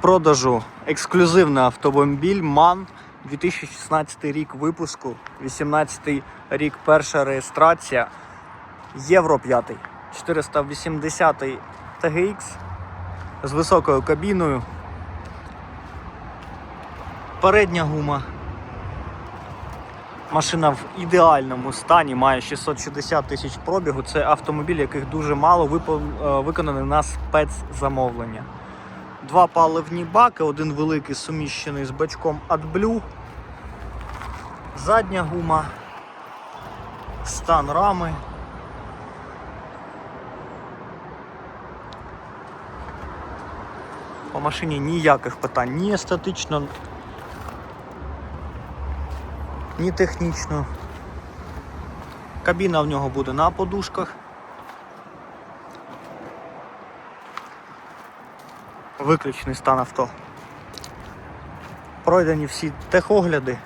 продажу ексклюзивний автомобіль MAN 2016 рік випуску, 18 рік перша реєстрація. Євро 5. 480 TGX з високою кабіною. Передня гума. Машина в ідеальному стані, має 660 тисяч пробігу. Це автомобіль, яких дуже мало е, виконаний на спецзамовлення. Два паливні баки, один великий суміщений з бачком AdBlue. Задня гума, стан рами. По машині ніяких питань, ні естетично, ні технічно. Кабіна в нього буде на подушках. Виключний стан авто. Пройдені всі техогляди.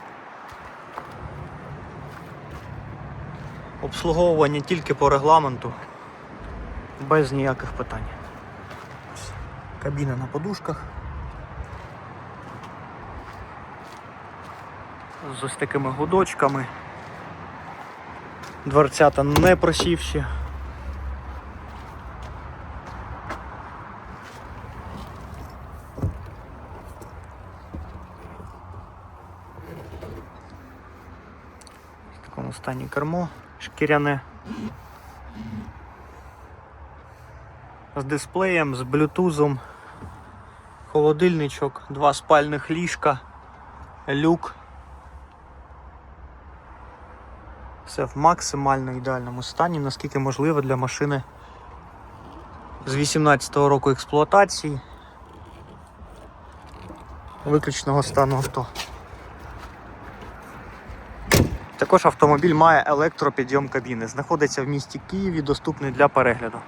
Обслуговування тільки по регламенту, без ніяких питань. Кабіна на подушках. З ось такими гудочками. Дверцята не просівші. Такому стані кермо шкіряне. З дисплеєм, з блютузом, холодильничок, два спальних ліжка, люк. Все в максимально ідеальному стані, наскільки можливо для машини з 18-го року експлуатації. Виключного стану авто. Також автомобіль має електропідйом кабіни. Знаходиться в місті Києві, доступний для перегляду.